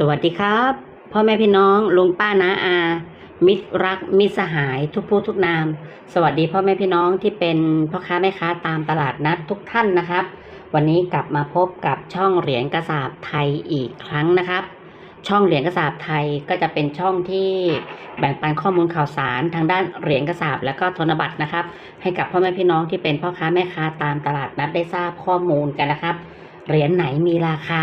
สวัสดีครับ พ่อแม่พี่น้องลุงป้าน้าอา มิตรรักมิตรสหายทุกผู้ทุกนาม สวัสดีพ่อแม่พี่น้องที่เป็นพ่อค้าแม่ค้าตามตลาดนัดทุกท่านนะครับ วันนี้กลับมาพบกับช่องเหรียญกระสาบไทยอีกครั้งนะครับ ช่องเหรียญกระสาบไทยก็จะเป็นช่องที่แบ่งปันข้อมูลข่าวสารทางด้านเหรียญกระสาบและก็ธนบัตรนะครับ ให้กับพ่อแม่พี่น้องที่เป็นพ่อค้าแม่ค้าตามตลาดนัดได้ทราบข้อมูลกันนะครับ เหรียญไหนมีราคา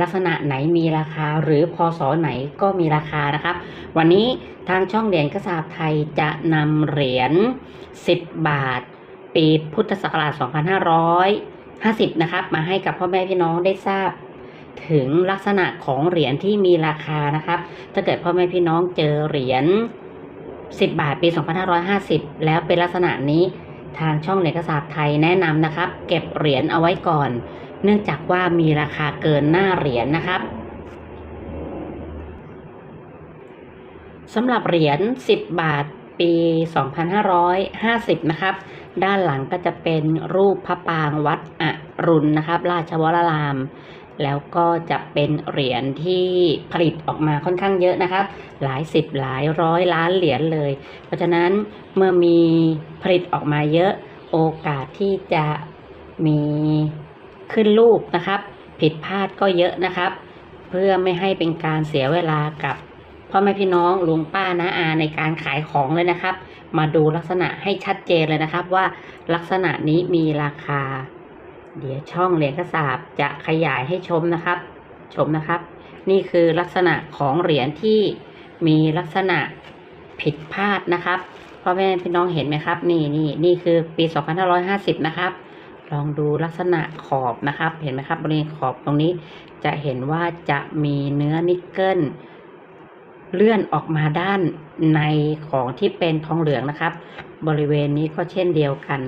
ลักษณะไหนมีราคา หรือพศไหนก็มีราคานะครับ วันนี้ทางช่องเหรียญกระสาบไทยจะนำเหรียญ10 บาท ปีพุทธศักราช2550 นะครับ มาให้กับพ่อแม่พี่น้องได้ทราบถึงลักษณะของเหรียญที่มีราคานะครับ ถ้าเกิดพ่อแม่พี่น้องเจอเหรียญ10 บาทปี 2550 แล้วเป็นลักษณะนี้ ทางช่องเหรียญกระสาบไทยแนะนำนะครับ เก็บเหรียญเอาไว้ก่อน เนื่องจากว่ามีราคาเกินหน้าเหรียญนะครับสำหรับเหรียญ 10 บาทปี 2550 นะครับ ด้านหลังก็จะเป็นรูปพระปางวัดอรุณนะครับ ราชวราราม แล้วก็จะเป็นเหรียญที่ผลิตออกมาค่อนข้างเยอะนะครับ หลายสิบหลายร้อยล้านเหรียญเลย เพราะฉะนั้นเมื่อมีผลิตออกมาเยอะโอกาสที่จะมีขึ้นรูปนะครับ ผิดพลาดก็เยอะนะครับ เพื่อไม่ให้เป็นการเสียเวลากับพ่อแม่พี่น้องลุงป้านะอาในการขายของเลยนะครับ มาดูลักษณะให้ชัดเจนเลยนะครับว่าลักษณะนี้มีราคา เดี๋ยวช่องเหรียญกระสาบจะขยายให้ชมนะครับ ชมนะครับ นี่คือลักษณะของเหรียญที่มีลักษณะผิดพลาดนะครับพ่อแม่พี่น้องเห็นไหมครับ นี่นี่นี่คือปี 2550 นะครับ ลองดูลักษณะขอบนะครับ เห็นไหมครับบริเวณขอบตรงนี้จะเห็นว่าจะมีเนื้อนิกเกิลเลื่อนออกมาด้านในของที่เป็นทองเหลืองนะครับ บริเวณนี้ก็เช่นเดียวกัน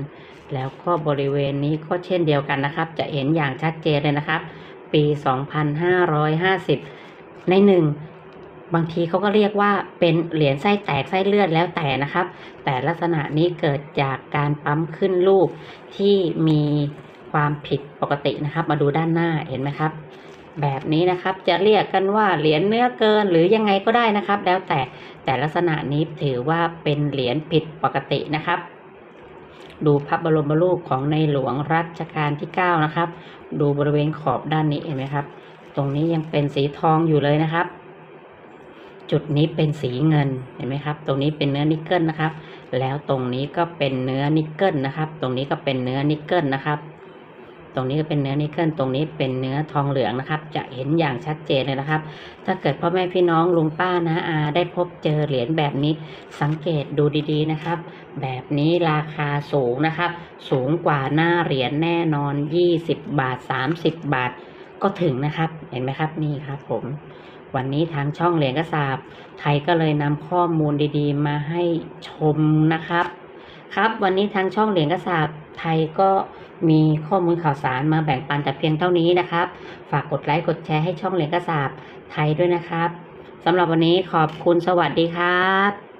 แล้วก็บริเวณนี้ก็เช่นเดียวกันนะครับ จะเห็นอย่างชัดเจนเลยนะครับ ปี 2550 ในหนึ่งบางทีเขาก็เรียกว่าเป็นเหรียญไส้แตกไส้เลือดแล้วแต่นะครับ แต่ลักษณะนี้เกิดจากการปั๊มขึ้นรูปที่มีความผิดปกตินะครับ มาดูด้านหน้าเห็นไหมครับ แบบนี้นะครับจะเรียกกันว่าเหรียญเนื้อเกินหรือยังไงก็ได้นะครับ แล้วแต่แต่ลักษณะนี้ถือว่าเป็นเหรียญผิดปกตินะครับ ดูพระบรมรูปของในหลวงรัชกาลที่ 9 นะครับ ดูบริเวณขอบด้านนี้เห็นไหมครับ ตรงนี้ยังเป็นสีทองอยู่เลยนะครับ จุดนี้เป็นสีเงินเห็นไหมครับ ตรงนี้เป็นเนื้อนิกเกิลนะครับ แล้วตรงนี้ก็เป็นเนื้อนิกเกิลนะครับ ตรงนี้ก็เป็นเนื้อนิกเกิลนะครับ ตรงนี้ก็เป็นเนื้อนิกเกิลตรงนี้เป็นเนื้อทองเหลืองนะครับ จะเห็นอย่างชัดเจนเลยนะครับ ถ้าเกิดพ่อแม่พี่น้องลุงป้านะอาได้พบเจอเหรียญแบบนี้สังเกตดูดีๆนะครับ แบบนี้ราคาสูงนะครับ สูงกว่าหน้าเหรียญแน่นอน 20 บาท 30 บาทก็ถึงนะครับเห็นไหมครับนี่ครับผมวันนี้ทางช่องเหรียญกระสาบไทยก็เลยนำข้อมูลดีๆ มาให้ชมนะครับ ครับ วันนี้ทางช่องเหรียญกระสาบ ไทยก็มีข้อมูลข่าวสารมาแบ่งปันแต่เพียงเท่านี้นะครับ ฝากกดไลค์กดแชร์ให้ช่องเลกระสาบไทยด้วยนะครับสำหรับวันนี้ขอบคุณสวัสดีครับ